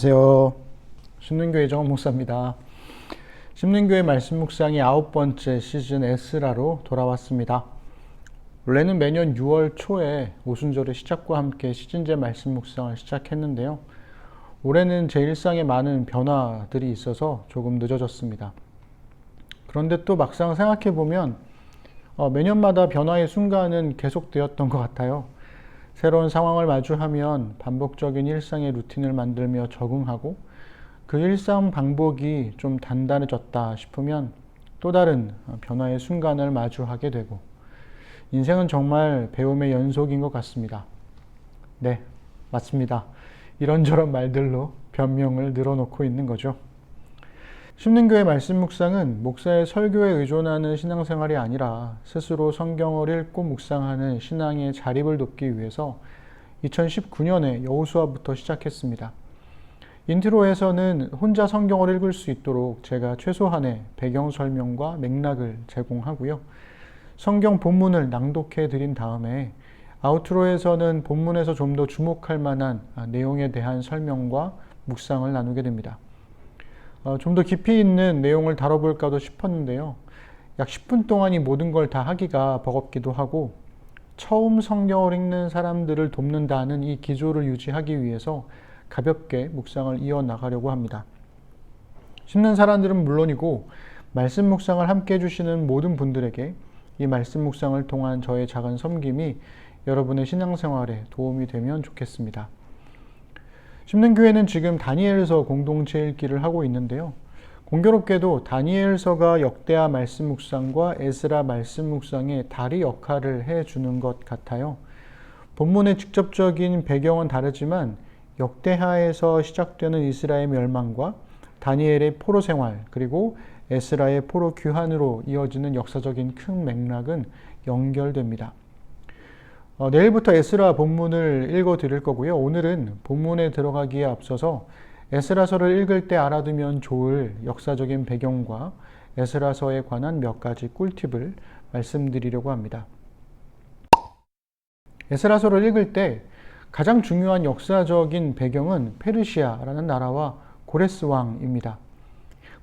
안녕하세요. 신문교회 정원 목사입니다. 신문교회 말씀 묵상이 아홉 번째 시즌 에스라로 돌아왔습니다. 원래는 매년 6월 초에 오순절의 시작과 함께 시즌제 말씀 묵상을 시작했는데요. 올해는 제 일상에 많은 변화들이 있어서 조금 늦어졌습니다. 그런데 또 막상 생각해 보면 어, 매년마다 변화의 순간은 계속되었던 것 같아요. 새로운 상황을 마주하면 반복적인 일상의 루틴을 만들며 적응하고 그 일상 반복이 좀 단단해졌다 싶으면 또 다른 변화의 순간을 마주하게 되고 인생은 정말 배움의 연속인 것 같습니다. 네, 맞습니다. 이런저런 말들로 변명을 늘어놓고 있는 거죠. 심는교회 말씀 묵상은 목사의 설교에 의존하는 신앙생활이 아니라 스스로 성경을 읽고 묵상하는 신앙의 자립을 돕기 위해서 2019년에 여호수아부터 시작했습니다. 인트로에서는 혼자 성경을 읽을 수 있도록 제가 최소한의 배경 설명과 맥락을 제공하고요. 성경 본문을 낭독해 드린 다음에 아우트로에서는 본문에서 좀 더 주목할 만한 내용에 대한 설명과 묵상을 나누게 됩니다. 어, 좀더 깊이 있는 내용을 다뤄볼까도 싶었는데요. 약 10분 동안 이 모든 걸 다 하기가 버겁기도 하고 처음 성경을 읽는 사람들을 돕는다는 이 기조를 유지하기 위해서 가볍게 묵상을 이어나가려고 합니다. 심는 사람들은 물론이고 말씀 묵상을 함께 해주시는 모든 분들에게 이 말씀 묵상을 통한 저의 작은 섬김이 여러분의 신앙생활에 도움이 되면 좋겠습니다. 심는교회는 지금 다니엘서 공동체 읽기를 하고 있는데요. 공교롭게도 다니엘서가 역대하 말씀 묵상과 에스라 말씀 묵상의 다리 역할을 해주는 것 같아요. 본문의 직접적인 배경은 다르지만 역대하에서 시작되는 이스라엘 멸망과 다니엘의 포로 생활 그리고 에스라의 포로 귀환으로 이어지는 역사적인 큰 맥락은 연결됩니다. 어, 내일부터 에스라 본문을 읽어 드릴 거고요. 오늘은 본문에 들어가기에 앞서서 에스라서를 읽을 때 알아두면 좋을 역사적인 배경과 에스라서에 관한 몇 가지 꿀팁을 말씀드리려고 합니다. 에스라서를 읽을 때 가장 중요한 역사적인 배경은 페르시아라는 나라와 고레스 왕입니다.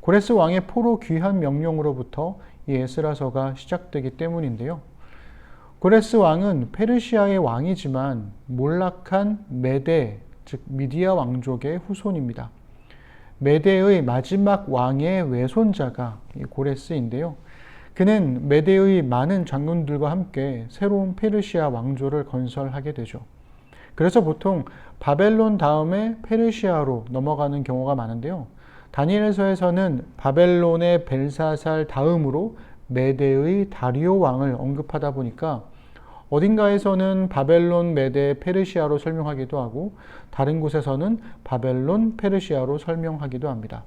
고레스 왕의 포로 귀환 명령으로부터 이 에스라서가 시작되기 때문인데요. 고레스 왕은 페르시아의 왕이지만 몰락한 메데, 즉 미디아 왕족의 후손입니다. 메데의 마지막 왕의 외손자가 고레스인데요. 그는 메데의 많은 장군들과 함께 새로운 페르시아 왕조를 건설하게 되죠. 그래서 보통 바벨론 다음에 페르시아로 넘어가는 경우가 많은데요. 다니엘서에서는 바벨론의 벨사살 다음으로 메데의 다리오 왕을 언급하다 보니까 어딘가에서는 바벨론, 메데, 페르시아로 설명하기도 하고 다른 곳에서는 바벨론, 페르시아로 설명하기도 합니다.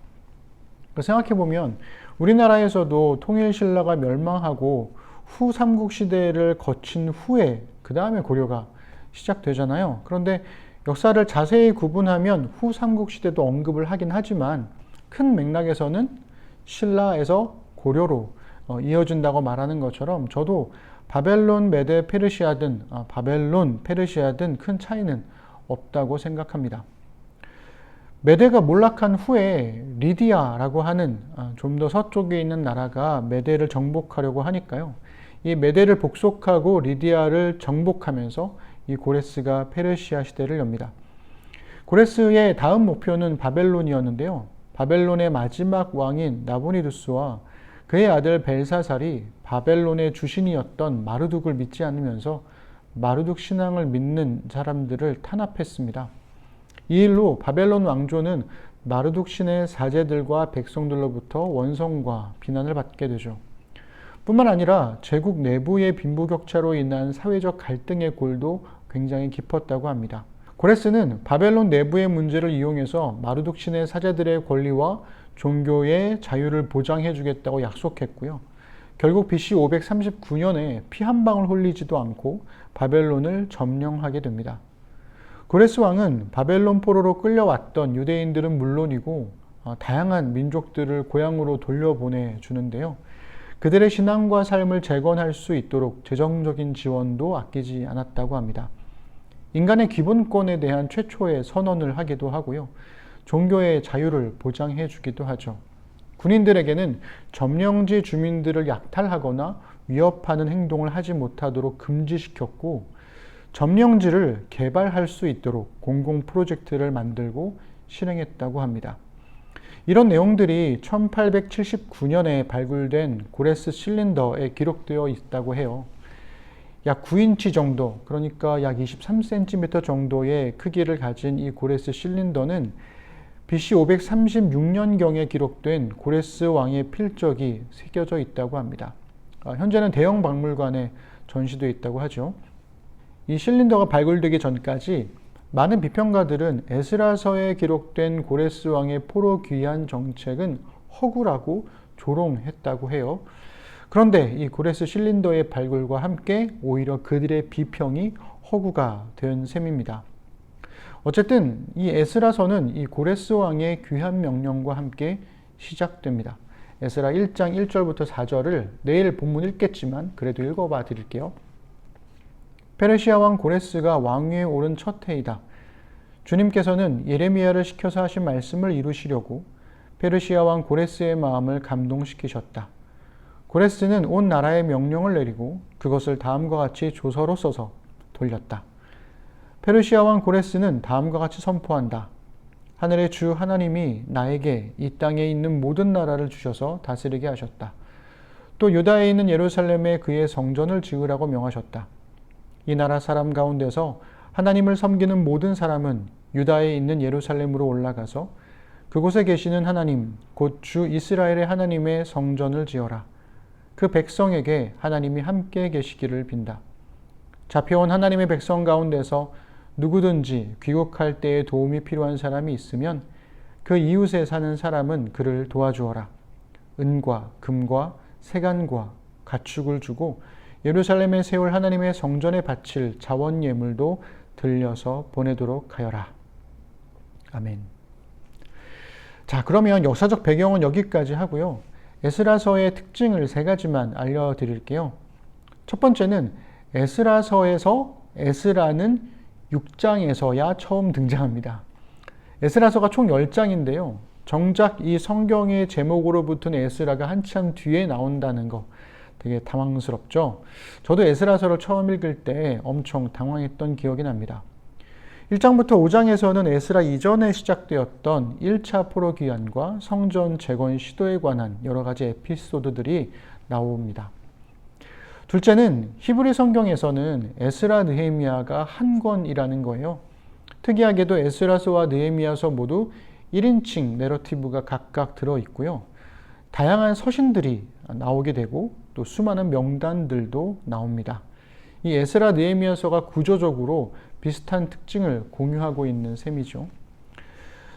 생각해 보면 우리나라에서도 통일 신라가 멸망하고 후 삼국 시대를 거친 후에 그 다음에 고려가 시작되잖아요. 그런데 역사를 자세히 구분하면 후 삼국 시대도 언급을 하긴 하지만 큰 맥락에서는 신라에서 고려로 어, 이어진다고 말하는 것처럼 저도 바벨론, 메데, 페르시아든 아, 바벨론, 페르시아든 큰 차이는 없다고 생각합니다. 메데가 몰락한 후에 리디아라고 하는 아, 좀더 서쪽에 있는 나라가 메데를 정복하려고 하니까요. 이 메데를 복속하고 리디아를 정복하면서 이 고레스가 페르시아 시대를 엽니다. 고레스의 다음 목표는 바벨론이었는데요. 바벨론의 마지막 왕인 나보니두스와 그의 아들 벨사살이 바벨론의 주신이었던 마르둑을 믿지 않으면서 마르둑 신앙을 믿는 사람들을 탄압했습니다. 이 일로 바벨론 왕조는 마르둑 신의 사제들과 백성들로부터 원성과 비난을 받게 되죠. 뿐만 아니라 제국 내부의 빈부격차로 인한 사회적 갈등의 골도 굉장히 깊었다고 합니다. 고레스는 바벨론 내부의 문제를 이용해서 마르둑 신의 사제들의 권리와 종교의 자유를 보장해 주겠다고 약속했고요. 결국 BC 539년에 피 한 방울 흘리지도 않고 바벨론을 점령하게 됩니다. 고레스 왕은 바벨론 포로로 끌려왔던 유대인들은 물론이고 어, 다양한 민족들을 고향으로 돌려보내 주는데요. 그들의 신앙과 삶을 재건할 수 있도록 재정적인 지원도 아끼지 않았다고 합니다. 인간의 기본권에 대한 최초의 선언을 하기도 하고요. 종교의 자유를 보장해 주기도 하죠. 군인들에게는 점령지 주민들을 약탈하거나 위협하는 행동을 하지 못하도록 금지시켰고, 점령지를 개발할 수 있도록 공공 프로젝트를 만들고 실행했다고 합니다. 이런 내용들이 1879년에 발굴된 고레스 실린더에 기록되어 있다고 해요. 약 9인치 정도, 그러니까 약 23cm 정도의 크기를 가진 이 고레스 실린더는 BC 536년경에 기록된 고레스 왕의 필적이 새겨져 있다고 합니다. 아, 현재는 대형 박물관에 전시되어 있다고 하죠. 이 실린더가 발굴되기 전까지 많은 비평가들은 에스라서에 기록된 고레스 왕의 포로 귀환 정책은 허구라고 조롱했다고 해요. 그런데 이 고레스 실린더의 발굴과 함께 오히려 그들의 비평이 허구가 된 셈입니다. 어쨌든 이 에스라서는 이 고레스 왕의 귀환 명령과 함께 시작됩니다. 에스라 1장 1절부터 4절을 내일 본문 읽겠지만 그래도 읽어봐 드릴게요. 페르시아 왕 고레스가 왕위에 오른 첫 해이다. 주님께서는 예레미야를 시켜서 하신 말씀을 이루시려고 페르시아 왕 고레스의 마음을 감동시키셨다. 고레스는 온 나라에 명령을 내리고 그것을 다음과 같이 조서로 써서 돌렸다. 페르시아 왕 고레스는 다음과 같이 선포한다. 하늘의 주 하나님이 나에게 이 땅에 있는 모든 나라를 주셔서 다스리게 하셨다. 또 유다에 있는 예루살렘에 그의 성전을 지으라고 명하셨다. 이 나라 사람 가운데서 하나님을 섬기는 모든 사람은 유다에 있는 예루살렘으로 올라가서 그곳에 계시는 하나님, 곧 주 이스라엘의 하나님의 성전을 지어라. 그 백성에게 하나님이 함께 계시기를 빈다. 잡혀온 하나님의 백성 가운데서 누구든지 귀국할 때에 도움이 필요한 사람이 있으면 그 이웃에 사는 사람은 그를 도와주어라. 은과 금과 세간과 가축을 주고 예루살렘에 세울 하나님의 성전에 바칠 자원 예물도 들려서 보내도록 하여라. 아멘. 자, 그러면 역사적 배경은 여기까지 하고요. 에스라서의 특징을 세 가지만 알려드릴게요. 첫 번째는 에스라서에서 에스라는 6장에서야 처음 등장합니다. 에스라서가 총 10장인데요. 정작 이 성경의 제목으로 붙은 에스라가 한참 뒤에 나온다는 거 되게 당황스럽죠. 저도 에스라서를 처음 읽을 때 엄청 당황했던 기억이 납니다. 1장부터 5장에서는 에스라 이전에 시작되었던 1차 포로 귀환과 성전 재건 시도에 관한 여러 가지 에피소드들이 나옵니다. 둘째는 히브리 성경에서는 에스라 느헤미야가 한 권이라는 거예요. 특이하게도 에스라서와 느헤미야서 모두 1인칭 내러티브가 각각 들어 있고요. 다양한 서신들이 나오게 되고 또 수많은 명단들도 나옵니다. 이 에스라 느헤미야서가 구조적으로 비슷한 특징을 공유하고 있는 셈이죠.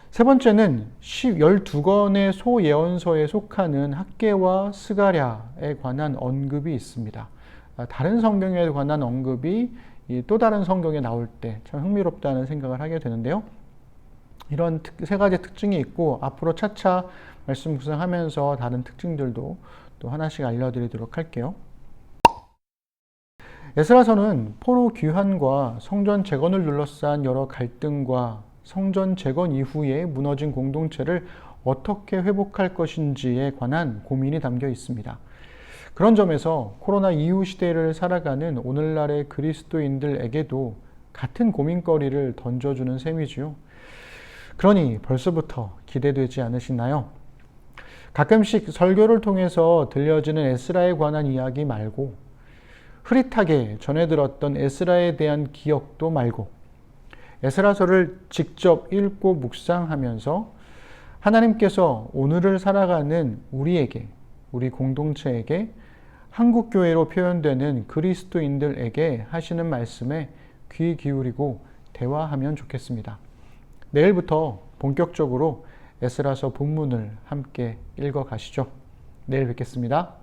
세 번째는 12권의 소예언서에 속하는 학계와 스가랴에 관한 언급이 있습니다. 아, 다른 성경에 관한 언급이 또 다른 성경에 나올 때 참 흥미롭다는 생각을 하게 되는데요. 이런 세 가지 특징이 있고 앞으로 차차 말씀 구성하면서 다른 특징들도 또 하나씩 알려드리도록 할게요. 에스라서는 포로 귀환과 성전 재건을 둘러싼 여러 갈등과 성전 재건 이후에 무너진 공동체를 어떻게 회복할 것인지에 관한 고민이 담겨 있습니다. 그런 점에서 코로나 이후 시대를 살아가는 오늘날의 그리스도인들에게도 같은 고민거리를 던져주는 셈이지요. 그러니 벌써부터 기대되지 않으시나요? 가끔씩 설교를 통해서 들려지는 에스라에 관한 이야기 말고 흐릿하게 전해 들었던 에스라에 대한 기억도 말고 에스라서를 직접 읽고 묵상하면서 하나님께서 오늘을 살아가는 우리에게 우리 공동체에게 한국 교회로 표현되는 그리스도인들에게 하시는 말씀에 귀 기울이고 대화하면 좋겠습니다. 내일부터 본격적으로 에스라서 본문을 함께 읽어 가시죠. 내일 뵙겠습니다.